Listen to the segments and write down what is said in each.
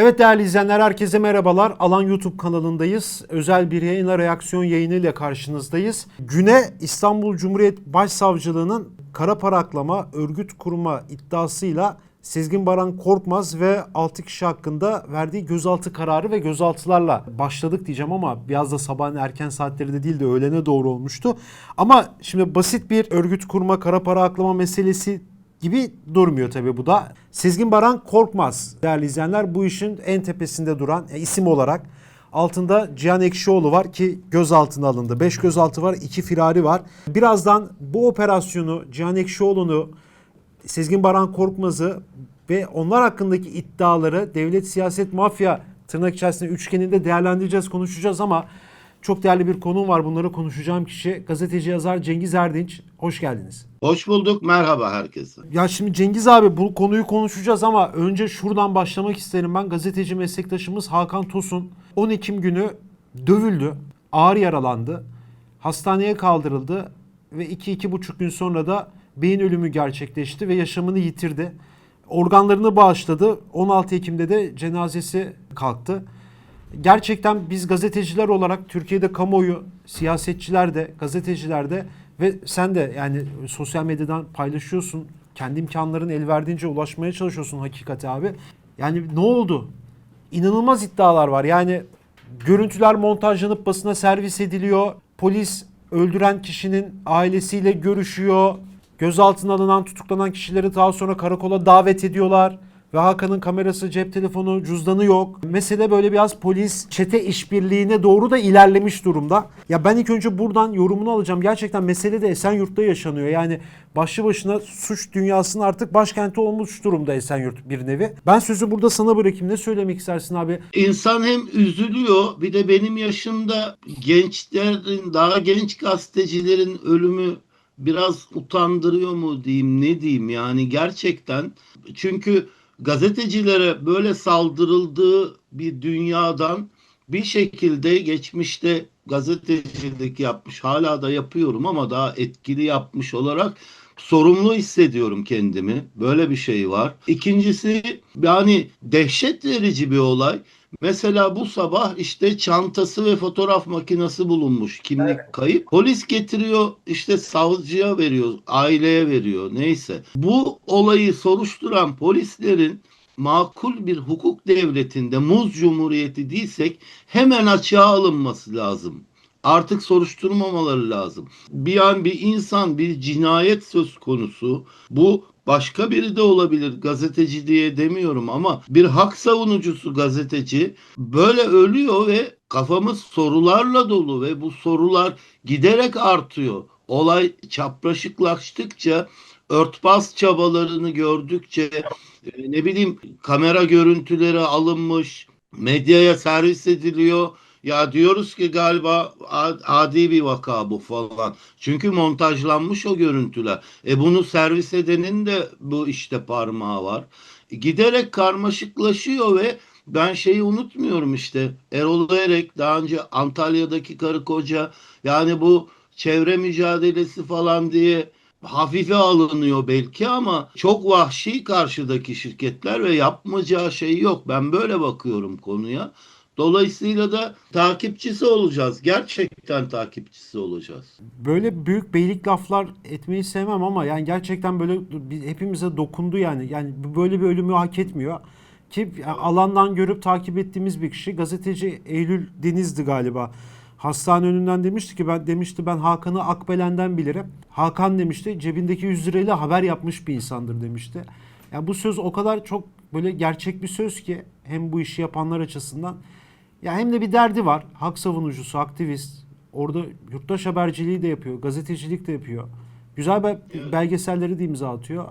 Evet değerli izleyenler herkese merhabalar. Alan YouTube kanalındayız. Özel bir yayına reaksiyon yayınıyla karşınızdayız. Güne İstanbul Cumhuriyet Başsavcılığı'nın kara para aklama, örgüt kurma iddiasıyla Sezgin Baran Korkmaz ve 6 kişi hakkında verdiği gözaltı kararı ve gözaltılarla başladık diyeceğim ama biraz da sabahın erken saatleri de değil de öğlene doğru olmuştu. Ama şimdi basit bir örgüt kurma, kara para aklama meselesi gibi durmuyor tabii bu da. Sezgin Baran Korkmaz değerli izleyenler bu işin en tepesinde duran e, isim olarak. Altında Cihan Ekşioğlu var ki gözaltına alındı. 5 gözaltı var, 2 firari var. Birazdan bu operasyonu Cihan Ekşioğlu'nu Sezgin Baran Korkmaz'ı ve onlar hakkındaki iddiaları devlet siyaset mafya tırnak içerisinde üçgeninde değerlendireceğiz, konuşacağız ama çok değerli bir konum var. Bunları konuşacağım kişi gazeteci yazar Cengiz Erdinç. Hoş geldiniz. Hoş bulduk. Merhaba herkese. Ya şimdi Cengiz abi bu konuyu konuşacağız ama önce şuradan başlamak isterim ben. Gazeteci meslektaşımız Hakan Tosun 10 Ekim günü dövüldü. Ağır yaralandı. Hastaneye kaldırıldı ve 2-2,5 gün sonra da beyin ölümü gerçekleşti ve yaşamını yitirdi. Organlarını bağışladı. 16 Ekim'de de cenazesi kalktı. Gerçekten biz gazeteciler olarak Türkiye'de kamuoyu, siyasetçiler de, gazeteciler de ve sen de yani sosyal medyadan paylaşıyorsun. Kendi imkanların el verdiğince ulaşmaya çalışıyorsun hakikate abi. Yani ne oldu? İnanılmaz iddialar var. Yani görüntüler montajlanıp basına servis ediliyor. Polis öldüren kişinin ailesiyle görüşüyor. Gözaltına alınan, tutuklanan kişileri daha sonra karakola davet ediyorlar. Ve Hakan'ın kamerası, cep telefonu, cüzdanı yok. Mesele böyle biraz polis çete işbirliğine doğru da ilerlemiş durumda. Ya ben ilk önce buradan yorumunu alacağım. Gerçekten mesele de Esenyurt'ta yaşanıyor. Yani başlı başına suç dünyasının artık başkenti olmuş durumda Esenyurt bir nevi. Ben sözü burada sana bırakayım. Ne söylemek istersin abi? İnsan hem üzülüyor bir de benim yaşımda gençlerin, daha genç gazetecilerin ölümü biraz utandırıyor mu diyeyim ne diyeyim yani gerçekten. Çünkü gazetecilere böyle saldırıldığı bir dünyadan bir şekilde geçmişte gazetecilik yapmış hala da yapıyorum ama daha etkili yapmış olarak sorumlu hissediyorum kendimi. Böyle bir şey var. İkincisi yani dehşet verici bir olay. Mesela bu sabah işte çantası ve fotoğraf makinesi bulunmuş. Kimlik kayıp. Polis getiriyor işte savcıya veriyor, aileye veriyor neyse. Bu olayı soruşturan polislerin makul bir hukuk devletinde muz cumhuriyeti değilsek hemen açığa alınması lazım. Artık soruşturmamaları lazım. Bir an bir insan bir cinayet söz konusu. Bu başka biri de olabilir gazeteci diye demiyorum ama bir hak savunucusu gazeteci böyle ölüyor ve kafamız sorularla dolu ve bu sorular giderek artıyor. Olay çapraşıklaştıkça örtbas çabalarını gördükçe e, ne bileyim kamera görüntüleri alınmış, medyaya servis ediliyor. Ya diyoruz ki galiba adi bir vaka bu falan. Çünkü montajlanmış o görüntüler. E bunu servis edenin de bu işte parmağı var. Giderek karmaşıklaşıyor ve ben şeyi unutmuyorum işte. Erol Erek daha önce Antalya'daki karı koca yani bu çevre mücadelesi falan diye hafife alınıyor belki ama çok vahşi karşıdaki şirketler ve yapmayacağı şey yok. Ben böyle bakıyorum konuya. Dolayısıyla da takipçisi olacağız. Gerçekten takipçisi olacağız. Böyle büyük beylik laflar etmeyi sevmem ama yani gerçekten böyle hepimize dokundu yani. Yani böyle bir ölümü hak etmiyor. Ki alandan görüp takip ettiğimiz bir kişi gazeteci Eylül Deniz'di galiba. Hastane önünden demişti ki ben demişti ben Hakan'ı Akbelen'den bilirim. Hakan demişti cebindeki 100 lirayla haber yapmış bir insandır demişti. Yani bu söz o kadar çok böyle gerçek bir söz ki hem bu işi yapanlar açısından ya hem de bir derdi var. Hak savunucusu, aktivist. Orada yurttaş haberciliği de yapıyor, gazetecilik de yapıyor. Güzel be- belgeselleri de imza atıyor.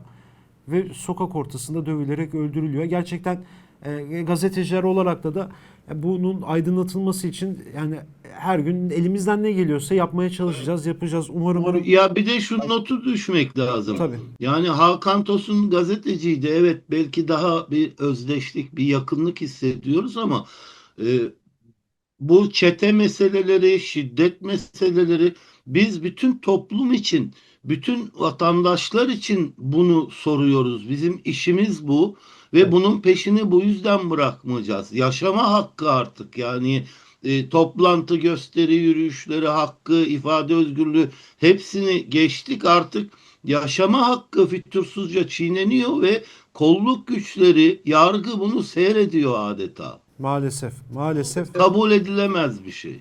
Ve sokak ortasında dövülerek öldürülüyor. Gerçekten e, gazeteciler olarak da da e, bunun aydınlatılması için yani her gün elimizden ne geliyorsa yapmaya çalışacağız, yapacağız. Umarım umarım Ya bir de şu notu düşmek lazım. Tabii. Yani Hakan Tosun gazeteciydi. Evet belki daha bir özdeşlik, bir yakınlık hissediyoruz ama e, bu çete meseleleri, şiddet meseleleri biz bütün toplum için bütün vatandaşlar için bunu soruyoruz. Bizim işimiz bu ve bunun peşini bu yüzden bırakmayacağız. Yaşama hakkı artık yani e, toplantı gösteri yürüyüşleri hakkı, ifade özgürlüğü hepsini geçtik artık. Yaşama hakkı fütursuzca çiğneniyor ve kolluk güçleri, yargı bunu seyrediyor adeta. Maalesef, maalesef Kabul edilemez bir şey.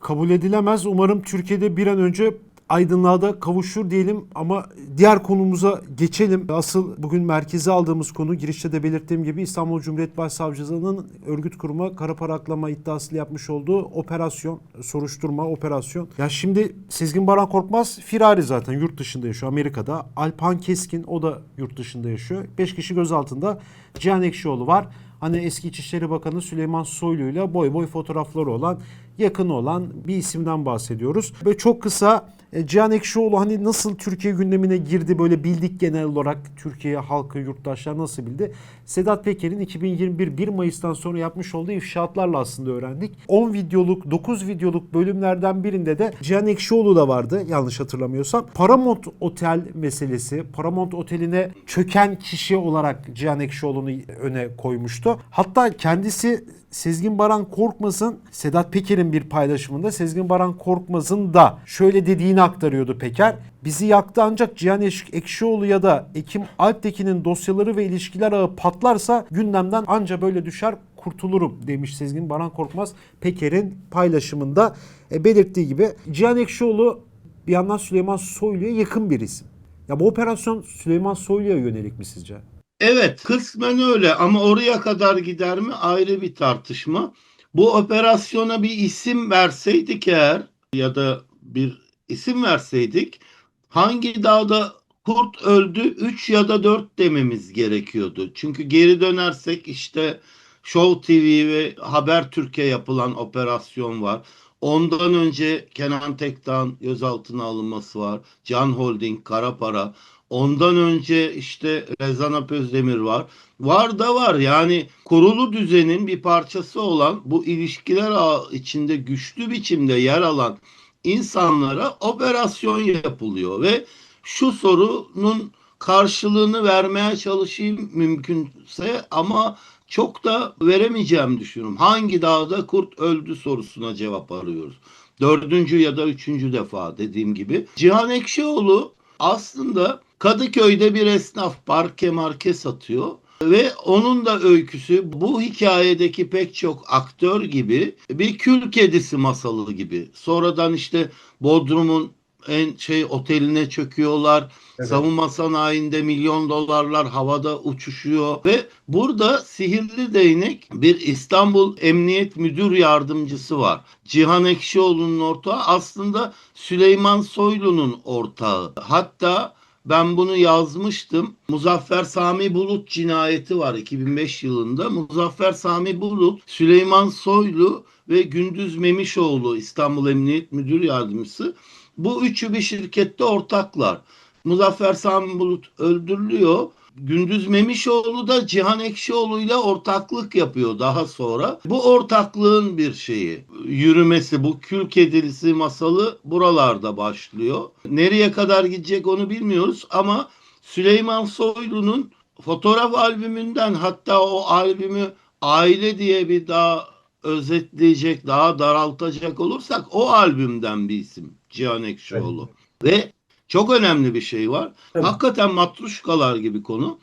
kabul edilemez. Umarım Türkiye'de bir an önce aydınlığa da kavuşur diyelim ama diğer konumuza geçelim. Asıl bugün merkeze aldığımız konu girişte de belirttiğim gibi İstanbul Cumhuriyet Başsavcılığı'nın örgüt kuruma kara para aklama iddiasıyla yapmış olduğu operasyon, soruşturma operasyon. Ya şimdi Sezgin Baran Korkmaz firari zaten yurt dışında yaşıyor Amerika'da. Alpan Keskin o da yurt dışında yaşıyor. 5 kişi gözaltında. Cihan Ekşioğlu var. Hani eski İçişleri Bakanı Süleyman Soylu ile boy boy fotoğrafları olan, yakın olan bir isimden bahsediyoruz. Böyle çok kısa Cihan Ekşioğlu hani nasıl Türkiye gündemine girdi böyle bildik genel olarak Türkiye halkı, yurttaşlar nasıl bildi? Sedat Peker'in 2021 1 Mayıs'tan sonra yapmış olduğu ifşaatlarla aslında öğrendik. 10 videoluk, 9 videoluk bölümlerden birinde de Cihan Ekşioğlu da vardı yanlış hatırlamıyorsam. Paramount Otel meselesi, Paramount Oteli'ne çöken kişi olarak Cihan Ekşioğlu'nu öne koymuştu. Hatta kendisi Sezgin Baran Korkmaz'ın Sedat Peker'in bir paylaşımında Sezgin Baran Korkmaz'ın da şöyle dediğini aktarıyordu Peker. Bizi yaktı ancak Cihan Ekşioğlu ya da Ekim Alptekin'in dosyaları ve ilişkiler ağı patlarsa gündemden anca böyle düşer kurtulurum demiş Sezgin Baran Korkmaz Peker'in paylaşımında e, belirttiği gibi. Cihan Ekşioğlu bir yandan Süleyman Soylu'ya yakın bir isim. Ya bu operasyon Süleyman Soylu'ya yönelik mi sizce? Evet, kısmen öyle ama oraya kadar gider mi ayrı bir tartışma. Bu operasyona bir isim verseydik eğer ya da bir isim verseydik hangi dağda kurt öldü 3 ya da 4 dememiz gerekiyordu. Çünkü geri dönersek işte Show TV ve Habertürk'e yapılan operasyon var. Ondan önce Kenan Tekdağ'ın gözaltına alınması var. Can Holding, Kara Para. Ondan önce işte Rezan Özdemir var. Var da var yani kurulu düzenin bir parçası olan bu ilişkiler içinde güçlü biçimde yer alan insanlara operasyon yapılıyor ve şu sorunun karşılığını vermeye çalışayım mümkünse ama çok da veremeyeceğim düşünüyorum. Hangi dağda kurt öldü sorusuna cevap arıyoruz. Dördüncü ya da üçüncü defa dediğim gibi. Cihan Ekşioğlu aslında Kadıköy'de bir esnaf parke marke satıyor. Ve onun da öyküsü bu hikayedeki pek çok aktör gibi bir kül kedisi masalı gibi. Sonradan işte Bodrum'un en şey oteline çöküyorlar. Evet. Savunma sanayinde milyon dolarlar havada uçuşuyor ve burada sihirli değnek bir İstanbul Emniyet Müdür Yardımcısı var. Cihan Ekşioğlu'nun ortağı aslında Süleyman Soylu'nun ortağı. Hatta ben bunu yazmıştım. Muzaffer Sami Bulut cinayeti var 2005 yılında. Muzaffer Sami Bulut, Süleyman Soylu ve Gündüz Memişoğlu İstanbul Emniyet Müdür Yardımcısı. Bu üçü bir şirkette ortaklar. Muzaffer Sami Bulut öldürülüyor. Gündüz Memişoğlu da Cihan Ekşioğlu ile ortaklık yapıyor daha sonra. Bu ortaklığın bir şeyi, yürümesi, bu kül kedilisi masalı buralarda başlıyor. Nereye kadar gidecek onu bilmiyoruz ama Süleyman Soylu'nun fotoğraf albümünden hatta o albümü aile diye bir daha özetleyecek, daha daraltacak olursak o albümden bir isim Cihan Ekşioğlu. Ve çok önemli bir şey var. Evet. Hakikaten matruşkalar gibi konu.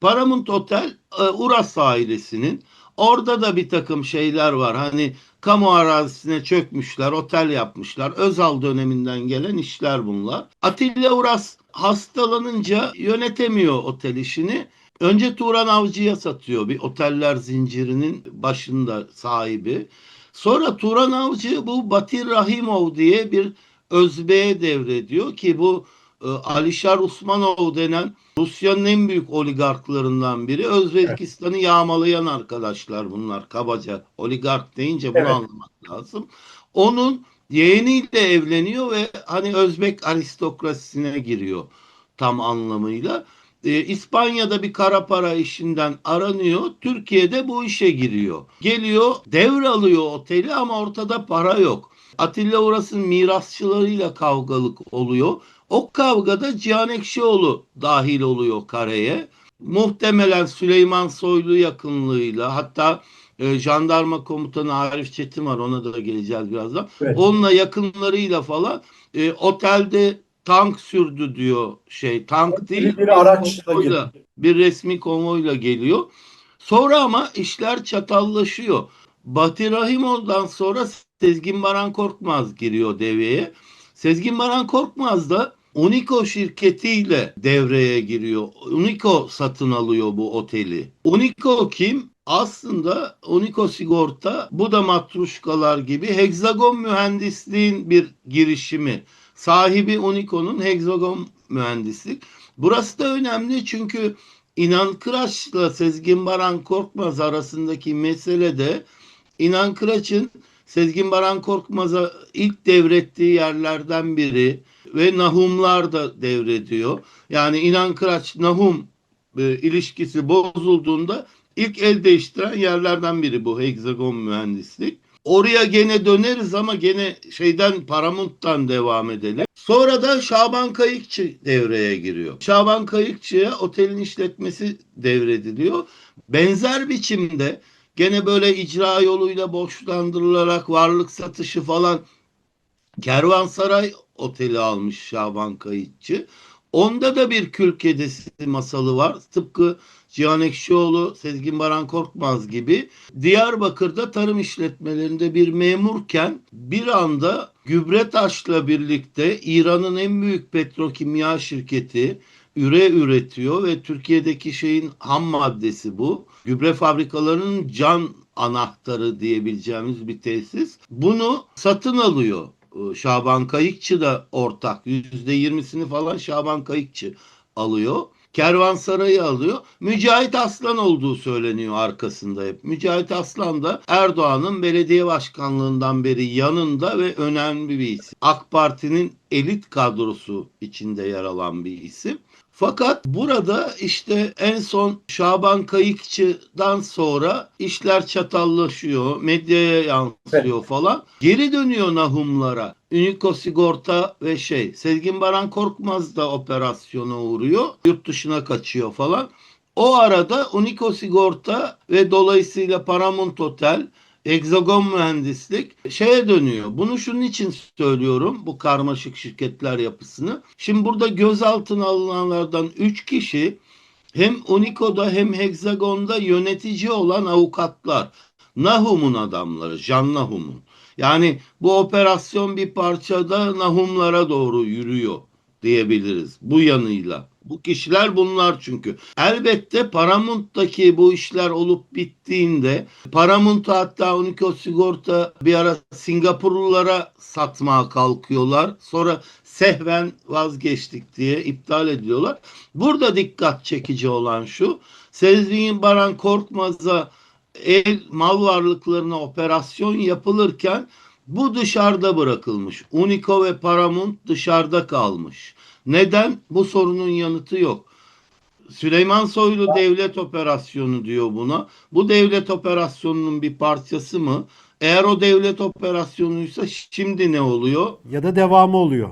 Paramount Otel e, Uras ailesinin orada da bir takım şeyler var. Hani kamu arazisine çökmüşler, otel yapmışlar. Özal döneminden gelen işler bunlar. Atilla Uras hastalanınca yönetemiyor otel işini. Önce Turan Avcı'ya satıyor bir oteller zincirinin başında sahibi. Sonra Turan Avcı bu Batir Rahimov diye bir Özbek'e devrediyor ki bu e, Alişar Usmanov denen Rusya'nın en büyük oligarklarından biri. Özbekistan'ı yağmalayan arkadaşlar bunlar kabaca. Oligark deyince bunu Evet. anlamak lazım. Onun yeğeniyle evleniyor ve hani Özbek aristokrasisine giriyor tam anlamıyla. E, İspanya'da bir kara para işinden aranıyor. Türkiye'de bu işe giriyor. Geliyor devralıyor oteli ama ortada para yok. Atilla Uras'ın mirasçılarıyla kavgalık oluyor. O kavgada Cihan Ekşioğlu dahil oluyor kareye. Muhtemelen Süleyman Soylu yakınlığıyla hatta e, jandarma komutanı Arif Çetin var ona da geleceğiz birazdan. Evet. Onunla yakınlarıyla falan e, otelde tank sürdü diyor şey tank değil Bir araçla konvoyla, bir resmi konvoyla geliyor. Sonra ama işler çatallaşıyor. Batı Rahimov'dan sonra Sezgin Baran Korkmaz giriyor devreye. Sezgin Baran Korkmaz da Unico şirketiyle devreye giriyor. Unico satın alıyor bu oteli. Unico kim? Aslında Unico Sigorta bu da matruşkalar gibi Hexagon Mühendisliğin bir girişimi. Sahibi Unico'nun Hexagon Mühendislik. Burası da önemli çünkü İnan Kıraç'la Sezgin Baran Korkmaz arasındaki mesele de İnan Kıraç'ın Sezgin Baran Korkmaz'a ilk devrettiği yerlerden biri ve Nahumlar da devrediyor. Yani İnan Kıraç Nahum e, ilişkisi bozulduğunda ilk el değiştiren yerlerden biri bu Hexagon Mühendislik. Oraya gene döneriz ama gene şeyden Paramount'tan devam edelim. Sonra da Şaban Kayıkçı devreye giriyor. Şaban Kayıkçı'ya otelin işletmesi devrediliyor. Benzer biçimde gene böyle icra yoluyla borçlandırılarak varlık satışı falan Kervansaray Oteli almış Şaban Kayıkçı. Onda da bir kül kedisi masalı var. Tıpkı Cihan Ekşioğlu, Sezgin Baran Korkmaz gibi Diyarbakır'da tarım işletmelerinde bir memurken bir anda Gübretaş'la birlikte İran'ın en büyük petrokimya şirketi üre üretiyor ve Türkiye'deki şeyin ham maddesi bu. Gübre fabrikalarının can anahtarı diyebileceğimiz bir tesis. Bunu satın alıyor. Ee, Şaban Kayıkçı da ortak. %20'sini falan Şaban Kayıkçı alıyor. Kervansaray'ı alıyor. Mücahit Aslan olduğu söyleniyor arkasında hep. Mücahit Aslan da Erdoğan'ın belediye başkanlığından beri yanında ve önemli bir isim. AK Parti'nin elit kadrosu içinde yer alan bir isim. Fakat burada işte en son Şaban Kayıkçı'dan sonra işler çatallaşıyor, medyaya yansıyor falan. Geri dönüyor Nahumlara. Unico Sigorta ve şey. Sezgin Baran Korkmaz da operasyona uğruyor. Yurt dışına kaçıyor falan. O arada Unico Sigorta ve dolayısıyla Paramount Otel Hexagon Mühendislik şeye dönüyor. Bunu şunun için söylüyorum bu karmaşık şirketler yapısını. Şimdi burada gözaltına alınanlardan 3 kişi hem Unico'da hem Hexagon'da yönetici olan avukatlar. Nahum'un adamları, Can Nahum'un. Yani bu operasyon bir parçada Nahumlara doğru yürüyor diyebiliriz bu yanıyla. Bu kişiler bunlar çünkü. Elbette Paramount'taki bu işler olup bittiğinde Paramount hatta Unico Sigorta bir ara Singapurlulara satmaya kalkıyorlar. Sonra sehven vazgeçtik diye iptal ediyorlar. Burada dikkat çekici olan şu. Sezgin Baran Korkmaz'a el mal varlıklarına operasyon yapılırken bu dışarıda bırakılmış. Unico ve Paramount dışarıda kalmış. Neden? Bu sorunun yanıtı yok. Süleyman Soylu devlet operasyonu diyor buna. Bu devlet operasyonunun bir parçası mı? Eğer o devlet operasyonuysa şimdi ne oluyor? Ya da devamı oluyor.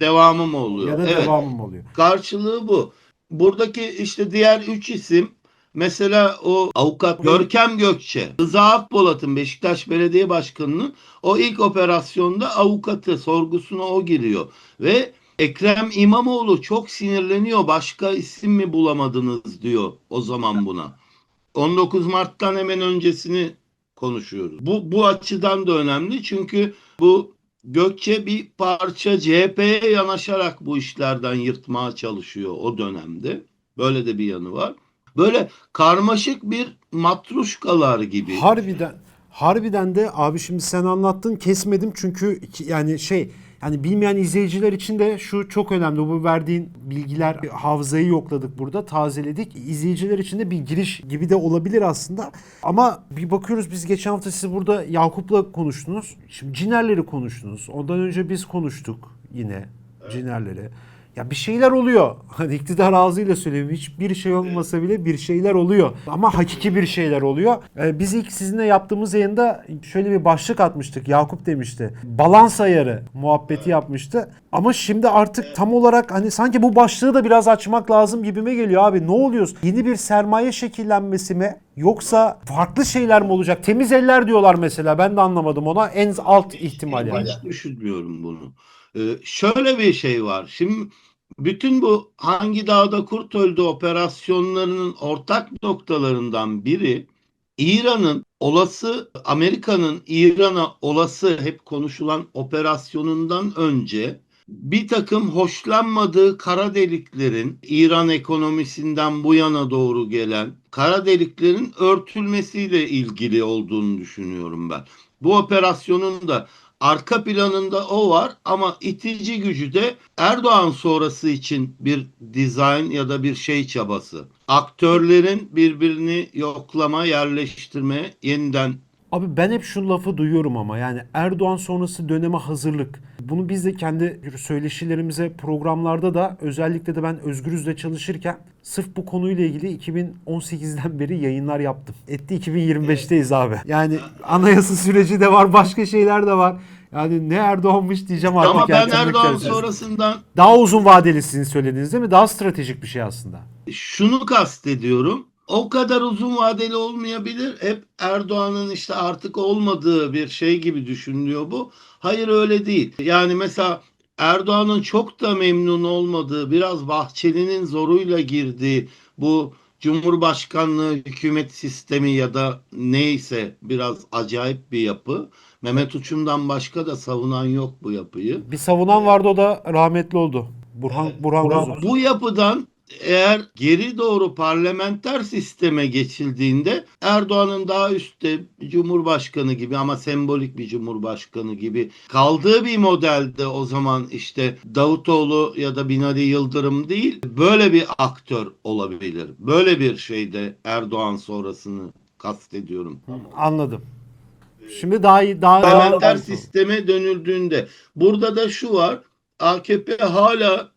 Devamı mı oluyor? Ya da evet. devamı mı oluyor? Karşılığı bu. Buradaki işte diğer üç isim mesela o avukat Görkem Gökçe, Rıza Akpolat'ın Beşiktaş Belediye Başkanı'nın o ilk operasyonda avukatı sorgusuna o giriyor ve Ekrem İmamoğlu çok sinirleniyor. Başka isim mi bulamadınız diyor o zaman buna. 19 Mart'tan hemen öncesini konuşuyoruz. Bu bu açıdan da önemli çünkü bu Gökçe bir parça CHP'ye yanaşarak bu işlerden yırtmaya çalışıyor o dönemde. Böyle de bir yanı var. Böyle karmaşık bir matruşkalar gibi. Harbiden harbiden de abi şimdi sen anlattın kesmedim çünkü yani şey yani bilmeyen izleyiciler için de şu çok önemli. Bu verdiğin bilgiler hafızayı yokladık burada, tazeledik. İzleyiciler için de bir giriş gibi de olabilir aslında. Ama bir bakıyoruz biz geçen hafta siz burada Yakup'la konuştunuz. Şimdi Cinerleri konuştunuz. Ondan önce biz konuştuk yine Cinerleri. Ya bir şeyler oluyor. Hani iktidar ağzıyla söyleyeyim. Hiçbir şey olmasa bile bir şeyler oluyor. Ama hakiki bir şeyler oluyor. Ee, biz ilk sizinle yaptığımız yayında şöyle bir başlık atmıştık. Yakup demişti. Balans ayarı muhabbeti yapmıştı. Ama şimdi artık tam olarak hani sanki bu başlığı da biraz açmak lazım gibime geliyor abi. Ne oluyor? Yeni bir sermaye şekillenmesi mi? Yoksa farklı şeyler mi olacak? Temiz eller diyorlar mesela. Ben de anlamadım ona. En alt ihtimal yani. Hiç düşünmüyorum bunu. Ee, şöyle bir şey var. Şimdi bütün bu hangi dağda kurt öldü operasyonlarının ortak noktalarından biri İran'ın olası Amerika'nın İran'a olası hep konuşulan operasyonundan önce bir takım hoşlanmadığı kara deliklerin İran ekonomisinden bu yana doğru gelen kara deliklerin örtülmesiyle ilgili olduğunu düşünüyorum ben. Bu operasyonun da arka planında o var ama itici gücü de Erdoğan sonrası için bir dizayn ya da bir şey çabası. Aktörlerin birbirini yoklama, yerleştirme, yeniden Abi ben hep şu lafı duyuyorum ama yani Erdoğan sonrası döneme hazırlık. Bunu biz de kendi söyleşilerimize programlarda da özellikle de ben Özgürüz'le çalışırken sırf bu konuyla ilgili 2018'den beri yayınlar yaptım. Etti 2025'teyiz abi. Yani anayasa süreci de var, başka şeyler de var. Yani ne Erdoğan'mış diyeceğim artık. ama ben Erdoğan sonrasından Daha uzun vadeli sizin söylediğiniz değil mi? Daha stratejik bir şey aslında. şunu kastediyorum. O kadar uzun vadeli olmayabilir. Hep Erdoğan'ın işte artık olmadığı bir şey gibi düşünülüyor bu. Hayır öyle değil. Yani mesela Erdoğan'ın çok da memnun olmadığı, biraz Bahçeli'nin zoruyla girdiği bu Cumhurbaşkanlığı hükümet sistemi ya da neyse biraz acayip bir yapı. Mehmet Uçum'dan başka da savunan yok bu yapıyı. Bir savunan vardı o da rahmetli oldu. Burhan Burhan, Kuzu. Bu yapıdan eğer geri doğru parlamenter sisteme geçildiğinde Erdoğan'ın daha üstte Cumhurbaşkanı gibi ama sembolik bir Cumhurbaşkanı gibi kaldığı bir modelde o zaman işte Davutoğlu ya da Binali Yıldırım değil böyle bir aktör olabilir. Böyle bir şeyde Erdoğan sonrasını kastediyorum. Anladım. Şimdi daha iyi daha parlamenter sisteme dönüldüğünde burada da şu var AKP hala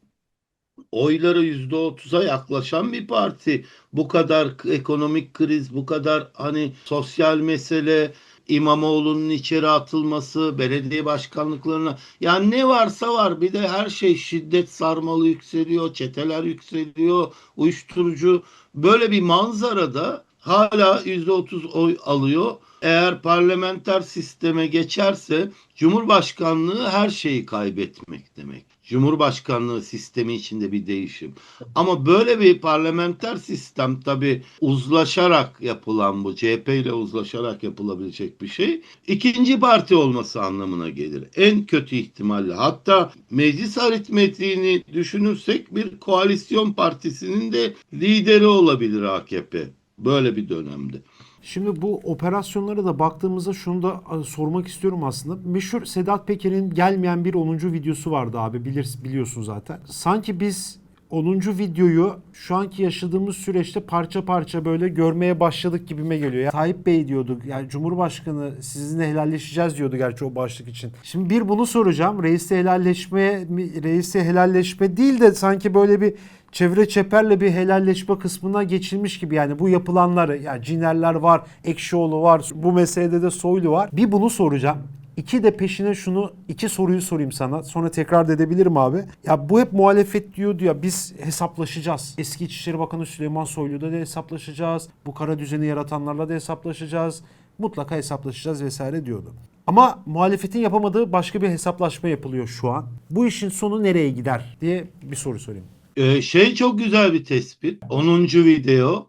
oyları yüzde otuza yaklaşan bir parti. Bu kadar ekonomik kriz, bu kadar hani sosyal mesele, İmamoğlu'nun içeri atılması, belediye başkanlıklarına yani ne varsa var. Bir de her şey şiddet sarmalı yükseliyor, çeteler yükseliyor, uyuşturucu. Böyle bir manzarada hala yüzde otuz oy alıyor. Eğer parlamenter sisteme geçerse Cumhurbaşkanlığı her şeyi kaybetmek demek. Cumhurbaşkanlığı sistemi içinde bir değişim. Ama böyle bir parlamenter sistem tabi uzlaşarak yapılan bu CHP ile uzlaşarak yapılabilecek bir şey. İkinci parti olması anlamına gelir. En kötü ihtimalle. Hatta meclis aritmetiğini düşünürsek bir koalisyon partisinin de lideri olabilir AKP. Böyle bir dönemde. Şimdi bu operasyonlara da baktığımızda şunu da e, sormak istiyorum aslında. Meşhur Sedat Peker'in gelmeyen bir 10. videosu vardı abi bilir, biliyorsun zaten. Sanki biz 10. videoyu şu anki yaşadığımız süreçte parça parça böyle görmeye başladık gibime geliyor. Ya, Tayyip Bey diyorduk yani Cumhurbaşkanı sizinle helalleşeceğiz diyordu gerçi o başlık için. Şimdi bir bunu soracağım. Reisle helalleşme, reisle helalleşme değil de sanki böyle bir çevre çeperle bir helalleşme kısmına geçilmiş gibi yani bu yapılanları yani Cinerler var, Ekşioğlu var, bu meselede de Soylu var. Bir bunu soracağım. İki de peşine şunu iki soruyu sorayım sana. Sonra tekrar da edebilirim abi. Ya bu hep muhalefet diyordu ya biz hesaplaşacağız. Eski İçişleri Bakanı Süleyman Soylu'da da hesaplaşacağız. Bu kara düzeni yaratanlarla da hesaplaşacağız. Mutlaka hesaplaşacağız vesaire diyordu. Ama muhalefetin yapamadığı başka bir hesaplaşma yapılıyor şu an. Bu işin sonu nereye gider diye bir soru sorayım. Ee, şey çok güzel bir tespit. 10. video.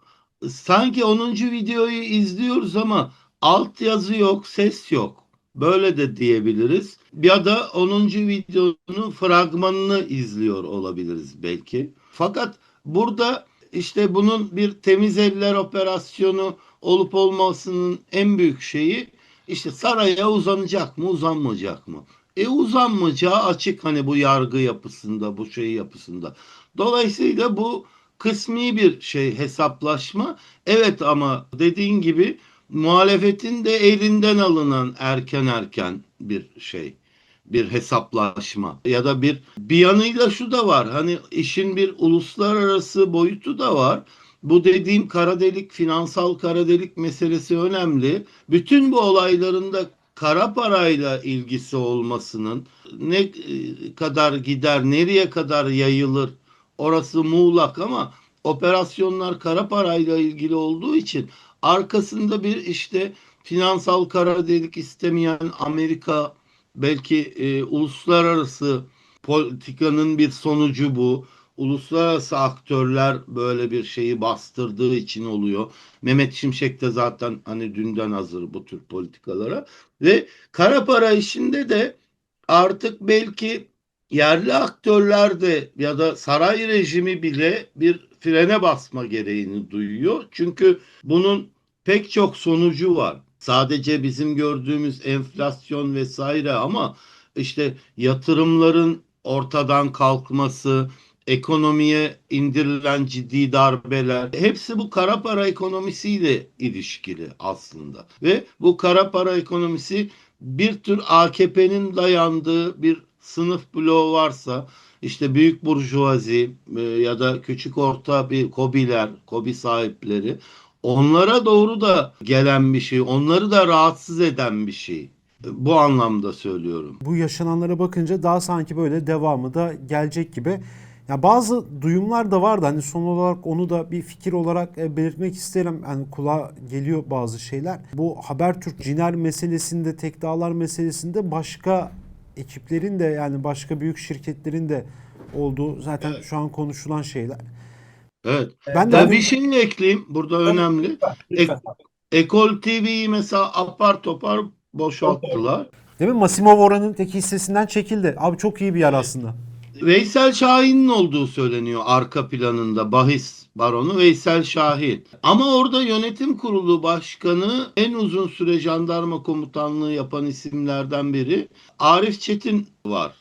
Sanki 10. videoyu izliyoruz ama altyazı yok, ses yok. Böyle de diyebiliriz. Ya da 10. videonun fragmanını izliyor olabiliriz belki. Fakat burada işte bunun bir temiz eller operasyonu olup olmasının en büyük şeyi işte saraya uzanacak mı, uzanmayacak mı? E uzanmayacağı açık hani bu yargı yapısında, bu şey yapısında. Dolayısıyla bu kısmi bir şey hesaplaşma. Evet ama dediğin gibi muhalefetin de elinden alınan erken erken bir şey. bir hesaplaşma ya da bir bir yanıyla şu da var. Hani işin bir uluslararası boyutu da var. Bu dediğim kara delik, finansal kara delik meselesi önemli. Bütün bu olayların da kara parayla ilgisi olmasının ne e, kadar gider, nereye kadar yayılır orası muğlak ama operasyonlar kara parayla ilgili olduğu için arkasında bir işte finansal kara delik istemeyen Amerika belki e, uluslararası politikanın bir sonucu bu. Uluslararası aktörler böyle bir şeyi bastırdığı için oluyor. Mehmet Şimşek de zaten hani dünden hazır bu tür politikalara. Ve kara para işinde de artık belki yerli aktörler de ya da saray rejimi bile bir frene basma gereğini duyuyor. Çünkü bunun pek çok sonucu var. Sadece bizim gördüğümüz enflasyon vesaire ama işte yatırımların ortadan kalkması, ekonomiye indirilen ciddi darbeler hepsi bu kara para ekonomisiyle ilişkili aslında. Ve bu kara para ekonomisi bir tür AKP'nin dayandığı bir sınıf bloğu varsa işte büyük burjuvazi e, ya da küçük orta bir kobiler, kobi sahipleri onlara doğru da gelen bir şey, onları da rahatsız eden bir şey. Bu anlamda söylüyorum. Bu yaşananlara bakınca daha sanki böyle devamı da gelecek gibi. Ya bazı duyumlar da vardı. Hani son olarak onu da bir fikir olarak e, belirtmek isterim. Yani kulağa geliyor bazı şeyler. Bu Habertürk Ciner meselesinde, tek dağlar meselesinde başka ekiplerin de yani başka büyük şirketlerin de olduğu zaten şu an konuşulan şeyler. Evet. Ben de Ben bu- bir şey ekleyeyim. Burada önemli. Lütfen, lütfen. Ekol TV'yi mesela apar topar boşalttılar. Değil mi? Masimov oranın tek hissesinden çekildi. Abi çok iyi bir yer aslında. Veysel Şahin'in olduğu söyleniyor arka planında bahis baronu Veysel Şahin. Ama orada yönetim kurulu başkanı en uzun süre jandarma komutanlığı yapan isimlerden biri Arif Çetin var.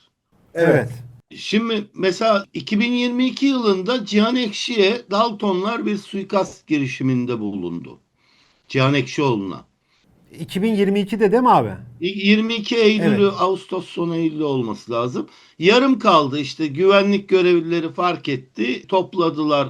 Evet. Şimdi mesela 2022 yılında Cihan Ekşi'ye Daltonlar bir suikast girişiminde bulundu. Cihan Ekşioğlu'na. 2022'de değil mi abi? 22 Eylül'ü Evet. Ağustos sonu Eylül olması lazım. Yarım kaldı işte güvenlik görevlileri fark etti. Topladılar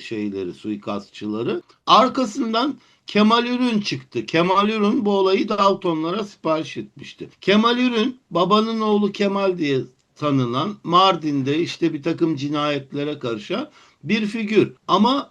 şeyleri suikastçıları. Arkasından Kemal Ürün çıktı. Kemal Ürün bu olayı Daltonlara sipariş etmişti. Kemal Ürün babanın oğlu Kemal diye tanınan Mardin'de işte bir takım cinayetlere karışan bir figür. Ama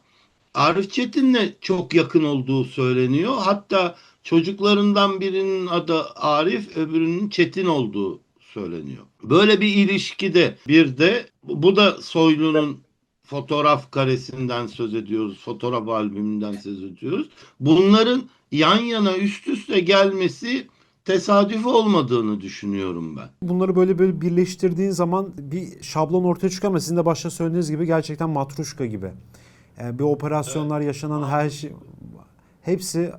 Arif Çetin'le çok yakın olduğu söyleniyor. Hatta çocuklarından birinin adı Arif, öbürünün Çetin olduğu söyleniyor. Böyle bir ilişkide bir de bu da Soylu'nun fotoğraf karesinden söz ediyoruz, fotoğraf albümünden söz ediyoruz. Bunların yan yana üst üste gelmesi tesadüf olmadığını düşünüyorum ben. Bunları böyle böyle birleştirdiğin zaman bir şablon ortaya çıkıyor ama sizin de başta söylediğiniz gibi gerçekten matruşka gibi. Yani bir operasyonlar yaşanan her şey hepsi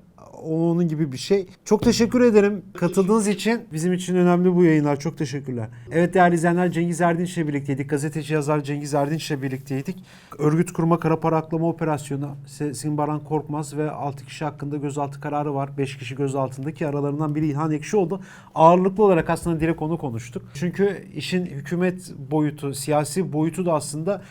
onun gibi bir şey. Çok teşekkür ederim katıldığınız için. Bizim için önemli bu yayınlar. Çok teşekkürler. Evet değerli izleyenler Cengiz Erdinç'le birlikteydik. Gazeteci yazar Cengiz Erdinç'le birlikteydik. Örgüt kurma kara para aklama operasyonu Sesin Baran Korkmaz ve 6 kişi hakkında gözaltı kararı var. 5 kişi gözaltındaki aralarından biri İlhan Ekşioğlu. Ağırlıklı olarak aslında direkt onu konuştuk. Çünkü işin hükümet boyutu, siyasi boyutu da aslında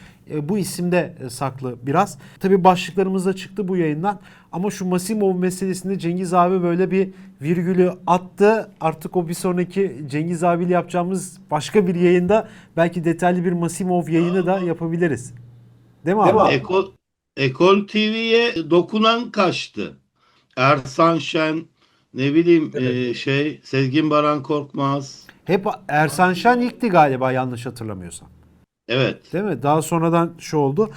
bu isimde e, saklı biraz. Tabii başlıklarımız da çıktı bu yayından. Ama şu Masimov meselesinde Cengiz abi böyle bir virgülü attı. Artık o bir sonraki Cengiz abiyle yapacağımız başka bir yayında belki detaylı bir Masimov yayını da yapabiliriz. Değil mi Değil abi? abi? Ekol, Ekol TV'ye dokunan kaçtı. Ersan Şen, ne bileyim Evet. e, şey Sezgin Baran Korkmaz. Hep Ersan Şen ilkti galiba yanlış hatırlamıyorsam. Evet. Değil mi? Daha sonradan şu oldu.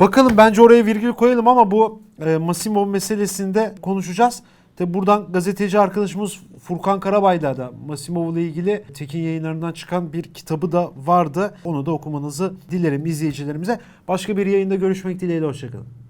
Bakalım bence oraya virgül koyalım ama bu e, Masimov meselesinde konuşacağız. Tabi buradan gazeteci arkadaşımız Furkan Karabay'da da Masimov ile ilgili Tekin yayınlarından çıkan bir kitabı da vardı. Onu da okumanızı dilerim izleyicilerimize. Başka bir yayında görüşmek dileğiyle hoşçakalın.